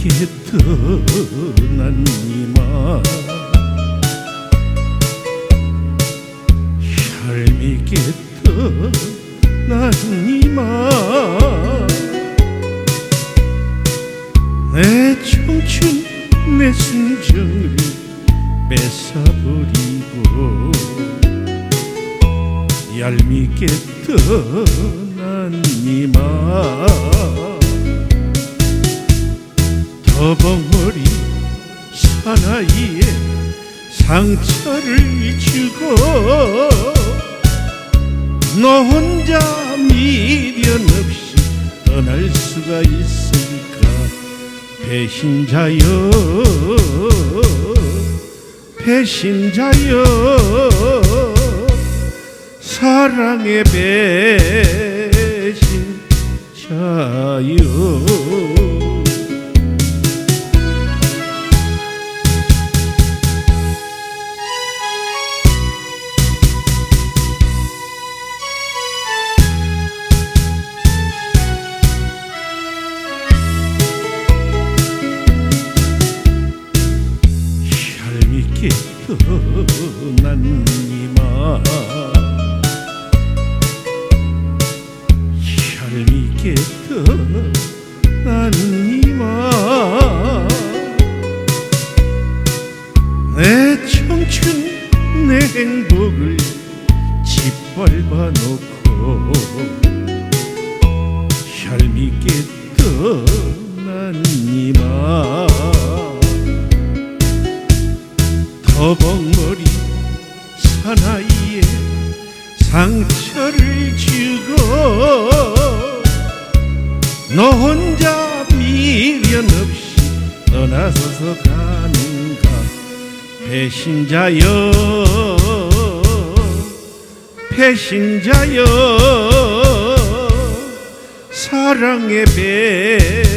깊은 한이마 혈미 깊은 한이마 내 청춘 내 순정을 뺏어버리고 얄미 깊은 한이마 더벅머리 사나이에 상처를 주고 너 혼자 미련 없이 떠날 수가 있을까 배신자여 배신자여. 사랑의 배신자여 얄밉게 떠난 이마 얄밉게 떠난 이마 내 청춘 내 행복을 짓밟아 놓고 사나이에 상처를 주고 너 혼자 미련 없이 떠나서서 가는가? 배신자여 배신자여 사랑의 배